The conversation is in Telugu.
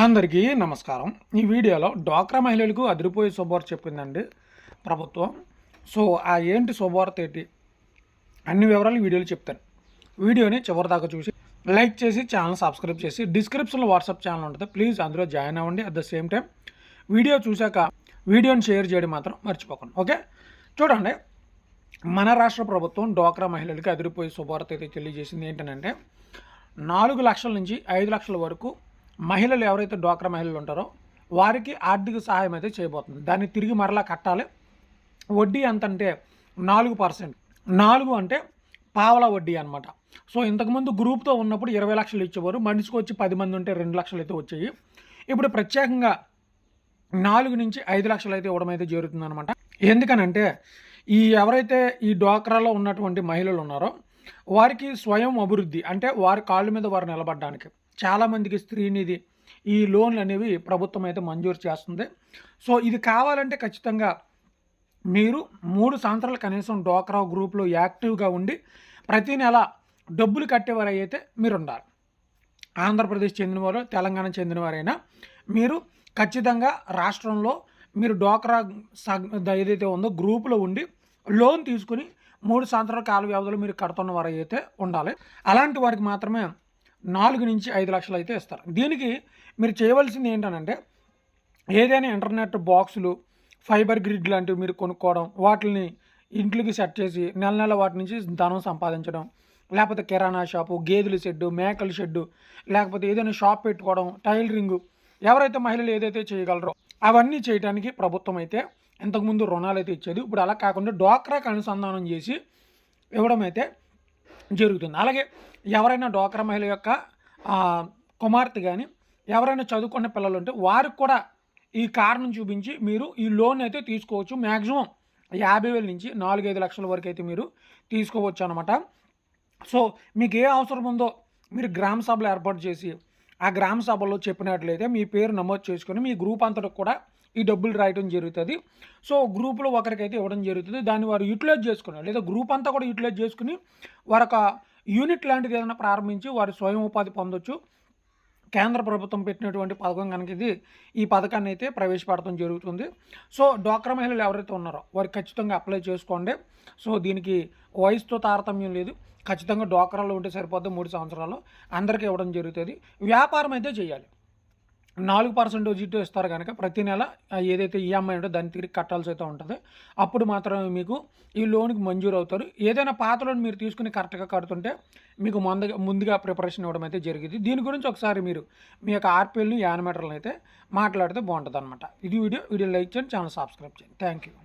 అందరికీ నమస్కారం. ఈ వీడియోలో డ్వాక్రా మహిళలకు అదిరిపోయే శుభవార్త చెప్పిందండి ప్రభుత్వం. సో ఆ ఏంటి శుభవార్త ఏంటి? అన్ని వివరాలు వీడియోలు చెప్తాను. వీడియోని చివరిదాకా చూసి లైక్ చేసి ఛానల్ సబ్స్క్రైబ్ చేసి డిస్క్రిప్షన్లో వాట్సాప్ ఛానల్ ఉంటుంది. ప్లీజ్ అందులో జాయిన్ అవ్వండి. At the same time video చూశాక వీడియోని షేర్ చేయడం మాత్రం మర్చిపోకండి. ఓకే? చూడండి. మన రాష్ట్ర ప్రభుత్వం డ్వాక్రా మహిళలకి అదిరిపోయే శుభవార్త అయితే తెలియజేసింది ఏంటంటే నాలుగు లక్షల నుంచి ఐదు లక్షల వరకు మహిళలు ఎవరైతే డ్వాక్రా మహిళలు ఉంటారో వారికి ఆర్థిక సహాయం అయితే చేయబోతుంది. దాన్ని తిరిగి మరలా కట్టాలి. వడ్డీ ఎంత అంటే నాలుగు పర్సెంట్. నాలుగు అంటే పావలా వడ్డీ అనమాట సో ఇంతకుముందు గ్రూప్తో ఉన్నప్పుడు ఇరవై లక్షలు ఇచ్చేవారు. మనిషికి వచ్చి పది మంది ఉంటే రెండు లక్షలు అయితే వచ్చాయి. ఇప్పుడు ప్రత్యేకంగా నాలుగు నుంచి ఐదు లక్షలు అయితే ఇవ్వడం అయితే జరుగుతుందన్నమాట. ఎందుకనంటే ఈ ఎవరైతే ఈ డ్వాక్రాలో ఉన్నటువంటి మహిళలు ఉన్నారో వారికి స్వయం అభివృద్ధి అంటే వారి కాళ్ళ మీద వారు నిలబడడానికి చాలామందికి స్త్రీనిధి ఈ లోన్లు అనేవి ప్రభుత్వం అయితే మంజూరు చేస్తుంది. సో ఇది కావాలంటే ఖచ్చితంగా మీరు మూడు సంవత్సరాలు కనీసం డ్వాక్రా గ్రూప్లో యాక్టివ్గా ఉండి ప్రతి నెల డబ్బులు కట్టేవారు అయితే మీరు ఉండాలి ఆంధ్రప్రదేశ్ చెందినవారు తెలంగాణ చెందినవారైనా మీరు ఖచ్చితంగా రాష్ట్రంలో మీరు డోక్రా సగ్ ఏదైతే ఉందో గ్రూపులో ఉండి లోన్ తీసుకుని మూడు సంవత్సరాల కాల వ్యవధిలో మీరు కడుతున్న వారు అయితే ఉండాలి. అలాంటి వారికి మాత్రమే నాలుగు నుంచి ఐదు లక్షలు అయితే ఇస్తారు. దీనికి మీరు చేయవలసింది ఏంటనంటే ఏదైనా ఇంటర్నెట్ బాక్సులు ఫైబర్ గ్రిడ్ లాంటివి మీరు కొనుక్కోవడం వాటిని ఇంట్లోకి సెట్ చేసి నెల నెల వాటి నుంచి ధనం సంపాదించడం లేకపోతే కిరాణా షాపు గేదెల షెడ్డు మేకల షెడ్డు లేకపోతే ఏదైనా షాప్ పెట్టుకోవడం టైలరింగ్ ఎవరైతే మహిళలు ఏదైతే చేయగలరో అవన్నీ చేయడానికి ప్రభుత్వం అయితే ఇంతకుముందు రుణాలు అయితే ఇచ్చేది. ఇప్పుడు అలా కాకుండా డ్వాక్రాకు అనుసంధానం చేసి ఇవ్వడం అయితే జరుగుతుంది. అలాగే ఎవరైనా డ్వాక్రా మహిళ యొక్క కుమార్తె కానీ ఎవరైనా చదువుకున్న పిల్లలు ఉంటే వారికి కూడా ఈ కారణం చూపించి మీరు ఈ లోన్ అయితే తీసుకోవచ్చు. మ్యాక్సిమం యాభై వేల నుంచి నాలుగైదు లక్షల వరకు అయితే మీరు తీసుకోవచ్చు అనమాట సో మీకు ఏ అవసరం ఉందో మీరు గ్రామ సభలు ఏర్పాటు చేసి ఆ గ్రామ సభలో చెప్పినట్లయితే మీ పేరు నమోదు చేసుకొని మీ గ్రూప్ అంతటా కూడా ఈ డబ్బులు రాయడం జరుగుతుంది. సో గ్రూప్లో ఒకరికైతే ఇవ్వడం జరుగుతుంది. దాన్ని వారు యూటిలైజ్ చేసుకున్నారు. లేదా గ్రూప్ అంతా కూడా యూటిలైజ్ చేసుకుని వారు ఒక యూనిట్ లాంటిది ఏదైనా ప్రారంభించి వారు స్వయం ఉపాధి పొందొచ్చు. కేంద్ర ప్రభుత్వం పెట్టినటువంటి పథకం కనుక ఇది ఈ పథకాన్ని అయితే ప్రవేశపెడతాం జరుగుతుంది. సో డ్వాక్రా మహిళలు ఎవరైతే ఉన్నారో వారు ఖచ్చితంగా అప్లై చేసుకోండి. సో దీనికి వయసుతో తారతమ్యం లేదు. ఖచ్చితంగా డ్వాక్రాలో ఉంటే సరిపోద్ది మూడు సంవత్సరాలు. అందరికీ ఇవ్వడం జరుగుతుంది. వ్యాపారం అయితే చేయాలి. నాలుగు పర్సెంట్ జీతో ఇస్తారు కనుక ప్రతి నెల ఏదైతే ఈఎంఐ ఉంటుందో దాన్ని తిరిగి కట్టాల్సి అయితే ఉంటుంది. అప్పుడు మాత్రమే మీకు ఈ లోన్కి మంజూరు అవుతారు. ఏదైనా పాత లోన్ మీరు తీసుకుని కరెక్ట్గా కడుతుంటే మీకు ముందుగా ముందుగా ప్రిపరేషన్ ఇవ్వడం అయితే జరిగింది దీని గురించి ఒకసారి మీరు మీ యొక్క ఆర్పిఎల్ని యానిమేటర్లను అయితే మాట్లాడితే బాగుంటుంది అనమాట ఇది వీడియో. వీడియో లైక్ చేయండి ఛానల్ సబ్స్క్రైబ్ చేయండి. Thank you